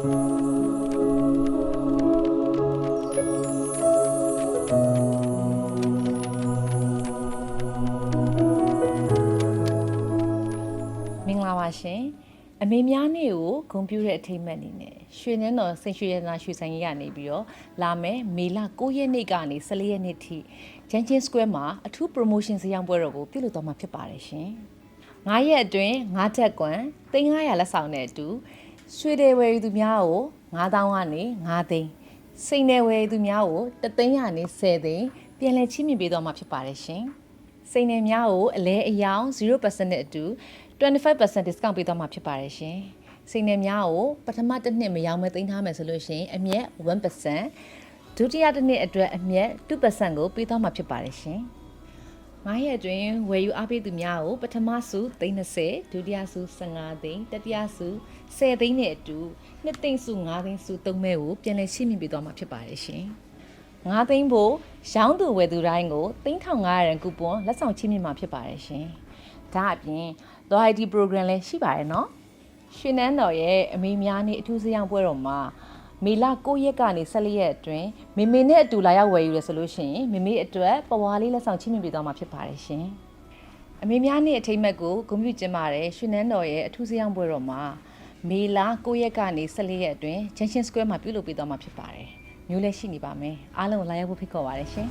မင်္ဂလာပါရှင်အမေများနေ့ကိုဂုဏ်ပြုတဲ့အထိမ်းအမှတ်အနေနဲ့ရွှေနန်းတော်ဆင်ရွှေရတနာရွှေဆိုင်ကြီးကနေပြီးတော့လာမယ်မေလ9ရက်နေ့ကနေ14ရက်နေ့ထိဂျန်ချင်းစကွဲမှာအထူး promotion ဇာတ်ရောင်းပွဲတော်ကိုပြုလုပ်သွားမှာဖြစ်ပါတယ်ရှင်9ရက်အတွင်း9ချက်ကွန်3500လက်ဆောင်တဲ့အတူ ရွှေတယ်ဝယ်ယူသူများကို9000ကနေ9သိန်းစိန်တယ်ဝယ်ယူသူများကို3သိန်းကနေ10သိန်းပြန်လည်ချီးမြှင့်ပေးသွားမှာဖြစ်ပါတယ်ရှင်စိန်နယ်များကိုအလဲအယောင်0%နဲ့အတူ25% discount ပေးသွားမှာဖြစ်ပါတယ်ရှင်။စိန်နယ်များကိုပထမတစ်နှစ်မရောင်းမဲသိမ်းထားမယ်ဆိုလို့ရှိရင်အမြက်1%ဒုတိယတစ်နှစ်အတွက်အမြက်2%ကိုပေးသွားမှာဖြစ်ပါတယ်ရှင်။ 9ရက်အတွင်းဝယ်ယူအားပေးသူများကိုပထမစု30ဒုတိယစု15သိန်းတတိယစု10သိန်းနဲ့အတူနှစ်သိန်းစု9သိန်းစု3မဲကိုပြန်လည်ရှင်းမြင်ပေးသွားမှာဖြစ်ပါတယ်ရှင်။9သိန်းဖို့ရောင်းသူဝယ်သူတိုင်းကို3500ရန်ကူပွန်လက်ဆောင်ချီးမြှင့်မှာဖြစ်ပါတယ်ရှင်။ဒါအပြင် loyalty program လည်းရှိပါတယ်နော်။ရှင်နန်းတော်ရဲ့အမေများနေ့အထူးစရောင်းပွဲတော်မှာ မေလ9ရက်ကနေ14ရက်အတွင်းမေမေနဲ့အတူလာရောက်ဝယ်ယူရဆိုလို့ရှိရင်မေမေအတွက်ပဝါလေးလက်ဆောင်ချီးမြှင့်ပေးသွားမှာဖြစ်ပါတယ်ရှင်။အမေများနေ့အထိမ်းအမှတ်ကိုဂုဏ်ပြုကျင်းပါတယ်ရွှေနန်းတော်ရဲ့အထူးစရောင်းပွဲတော်မှာမေလ9ရက်ကနေ14ရက်အတွင်း Junction Square မှာပြုလုပ်ပေးသွားမှာဖြစ်ပါတယ်မျိုးလည်းရှိနေပါမယ်အားလုံးကိုလာရောက်ဖို့ဖိတ်ခေါ်ပါတယ်ရှင်